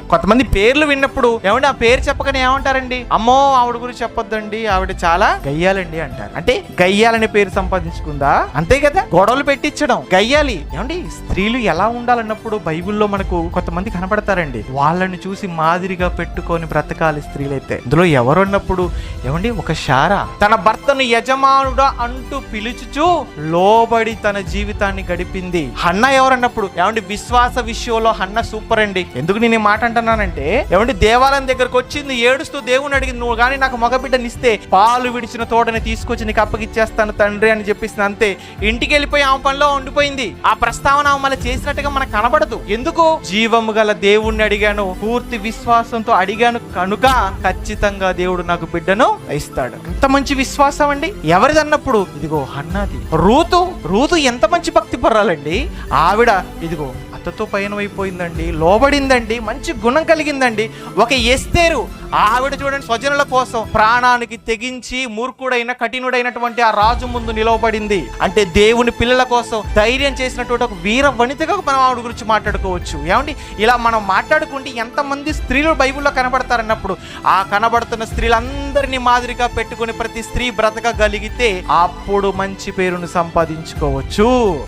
కొంతమంది పేర్లు విన్నప్పుడు ఏమండి ఆ పేరు చెప్పకనే ఏమంటారండి? అమ్మో ఆవిడ గురించి చెప్పొద్దండి ఆవిడ చాలా గయ్యాలండి అంటారు. అంటే గయ్యాలనే పేరు సంపాదించుకుందా? అంతే కదా? గొడవలు పెట్టించడం గయ్యాలి. ఏమండి స్త్రీలు ఎలా ఉండాలన్నప్పుడు బైబిల్లో మనకు కొంతమంది కనపడతారండి వాళ్ళని చూసి మాదిరిగా పెట్టుకొని బ్రతకాలి స్త్రీలైతే. ఇందులో ఎవరున్నప్పుడు ఏమండి ఒక షారా. తన భర్తను యజమానుడా అంటూ పిలుచుచు లోబడి తన జీవితాన్ని గడిపింది. హన్న ఎవరన్నప్పుడు ఏమండి విశ్వాస విషయంలో హన్న సూపర్ అండి. ఎందుకు నేను మాట అంటున్నానంటే ఏమంటే దేవాలయం దగ్గరకు వచ్చింది ఏడుస్తూ దేవుని అడిగింది నువ్వు కానీ నాకు మగబిడ్డనిస్తే పాలు విడిచిన తోటని తీసుకొచ్చి నీకు అప్పగిచ్చేస్తాను తండ్రి అని చెప్పేసింది అంతే. ఇంటికి వెళ్ళిపోయి ఆమె పనిలో ఉండిపోయింది. ఆ ప్రస్తావన ఆమె మళ్ళీ చేసినట్టుగా మనకు కనబడదు. ఎందుకు? జీవము గల దేవుణ్ణి అడిగాను పూర్తి విశ్వాసంతో అడిగాను కనుక ఖచ్చితంగా దేవుడు నాకు బిడ్డను ఇస్తాడు. ఎంత మంచి విశ్వాసం అండి? ఎవరిదన్నప్పుడు ఇదిగో అన్నది. రూతు రూతు ఎంత మంచి భక్తి పర్రాలండి ఆవిడ ఇదిగో అత్తతో పయనమైపోయిందండి అయిపోయిందండి లోబడిందండి మంచి గుణం కలిగిందండి. ఒక ఎస్తేరు ఆవిడ చూడండి స్వజనుల కోసం ప్రాణానికి తెగించి మూర్ఖుడైన కఠినుడైనటువంటి ఆ రాజు ముందు నిలవబడింది. అంటే దేవుని పిల్లల కోసం ధైర్యం చేసినటువంటి ఒక వీర వనితగా మనం ఆవిడ గురించి మాట్లాడుకోవచ్చు. ఏమండి? ఇలా మనం మాట్లాడుకుంటే ఎంతమంది స్త్రీలు బైబిల్లో కనబడతారన్నప్పుడు ఆ కనబడుతున్న స్త్రీలందరినీ మాదిరిగా పెట్టుకుని ప్రతి స్త్రీ బ్రతకగలిగితే అప్పుడు మంచి పేరును సంపాదించుకోవచ్చు.